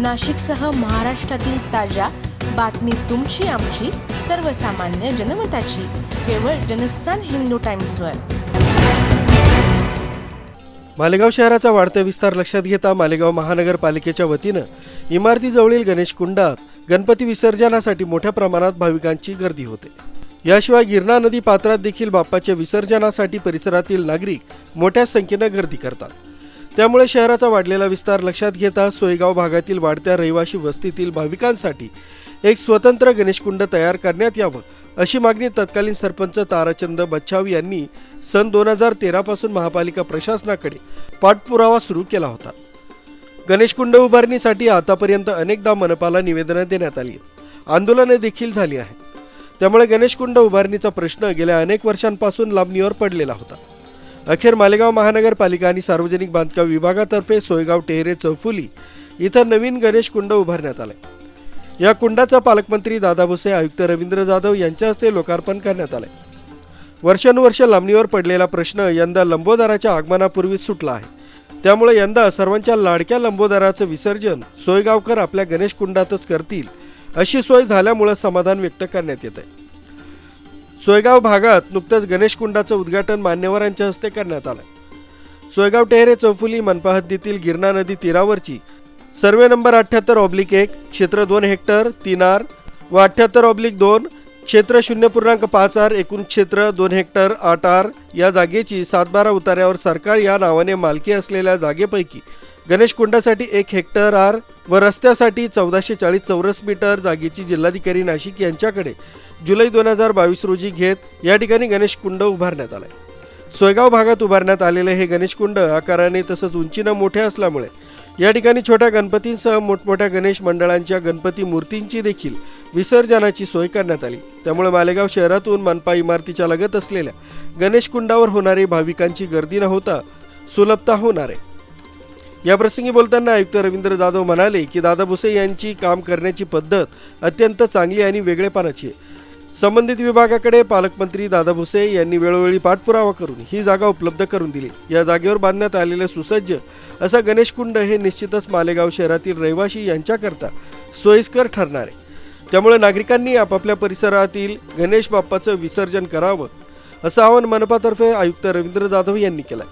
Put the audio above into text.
नाशिकसह महाराष्ट्रातील ताज्या बातमी तुमची आमची सर्वसामान्य जनमताची. केवळ जनस्थान हिंदू टाइम्सवर. मालेगाव शहराचा वाढता विस्तार लक्षात घेता मालेगाव महानगरपालिकेच्या वतीनं इमारतीजवळील गणेश कुंडात गणपती विसर्जनासाठी मोठ्या प्रमाणात भाविकांची गर्दी होते. याशिवाय गिरणा नदी पात्रात देखील बाप्पाच्या विसर्जनासाठी परिसरातील नागरिक मोठ्या संख्येनं गर्दी करतात. त्यामुळे शहराचा वाढलेला विस्तार लक्षात घेता सोयगाव भागातील वाढत्या रहिवासी वस्तीतील भाविकांसाठी एक स्वतंत्र गणेशकुंड तयार करण्यात यावं अशी मागणी तत्कालीन सरपंच ताराचंद बच्छाव यांनी सन दोन हजार तेरापासून महापालिका प्रशासनाकडे पाठपुरावा सुरू केला होता. गणेशकुंड उभारणीसाठी आतापर्यंत अनेकदा मनपाला निवेदनं देण्यात आली आहेत. आंदोलने देखील झाली आहेत. त्यामुळे गणेशकुंड उभारणीचा प्रश्न गेल्या अनेक वर्षांपासून लांबणीवर पडलेला होता. अखेर मालेगाव महानगरपालिका आणि सार्वजनिक बांधकाम विभागातर्फे सोयगाव टेहरे चौफुली इथं नवीन गणेश कुंड उभारण्यात आलंय. या कुंडाचा पालकमंत्री दादा भुसे आयुक्त रवींद्र जाधव यांच्या हस्ते लोकार्पण करण्यात आलंय. वर्षानुवर्ष लांबणीवर पडलेला प्रश्न यंदा लंबोदराच्या आगमनापूर्वीच सुटला आहे. त्यामुळे यंदा सर्वांच्या लाडक्या लंबोदराचं विसर्जन सोयगावकर आपल्या गणेश कुंडातच करतील अशी सोय झाल्यामुळे समाधान व्यक्त करण्यात येत आहे सोयगाव भागात नुकतंच गणेश कुंडाचं उद्घाटन मान्यवरांच्या हस्ते करण्यात आलं. सोयगाव टेहरे चौफुली मनपा हद्दीतील गिरणा नदी तीरावरची सर्वे नंबर अठ्ठ्याहत्तर ऑब्लिक एक क्षेत्र दोन हेक्टर तीन आर व अठ्ठ्याहत्तर ऑब्लिक दोन क्षेत्र शून्य पूर्णांक पाच आर एकूण क्षेत्र दोन हेक्टर आठ आर या जागेची सातबारा उतार्यावर सरकार या नावाने मालकी असलेल्या जागेपैकी गणेश कुंडासाठी एक हेक्टर आर व रस्त्यासाठी चौदाशे चाळीस चौरस मीटर जागेची जिल्हाधिकारी नाशिक यांच्याकडे जुलै दोन हजार बावीस रोजी घेत या ठिकाणी गणेश कुंड उभारण्यात आलंय. सोयगाव भागात उभारण्यात आलेले हे गणेश कुंड आकाराने तसंच उंचीनं मोठे असल्यामुळे या ठिकाणी छोट्या गणपतींसह मोठमोठ्या गणेश मंडळांच्या गणपती मूर्तींची देखील विसर्जनाची सोय करण्यात आली. त्यामुळे मालेगाव शहरातून मनपा इमारतीच्या लगत असलेल्या गणेश कुंडावर होणारी भाविकांची गर्दी न होता सुलभता होणार आहे. या प्रसंगी बोलताना आयुक्त रवींद्र जाधव म्हणाले की दादा भुसे यांची काम करण्याची पद्धत अत्यंत चांगली आणि वेगळेपणाची आहे. संबंधित विभागाकडे पालकमंत्री दादा भुसे यांनी वेळोवेळी पाठपुरावा करून ही जागा उपलब्ध करून दिली. या जागेवर बांधण्यात आलेले सुसज्ज असा गणेशकुंड हे निश्चितच मालेगाव शहरातील रहिवासी यांच्याकरता सोयीस्कर ठरणार आहे. त्यामुळे नागरिकांनी आपापल्या परिसरातील गणेश बाप्पाचं विसर्जन करावं असं आवाहन मनपातर्फे आयुक्त रवींद्र जाधव यांनी केलं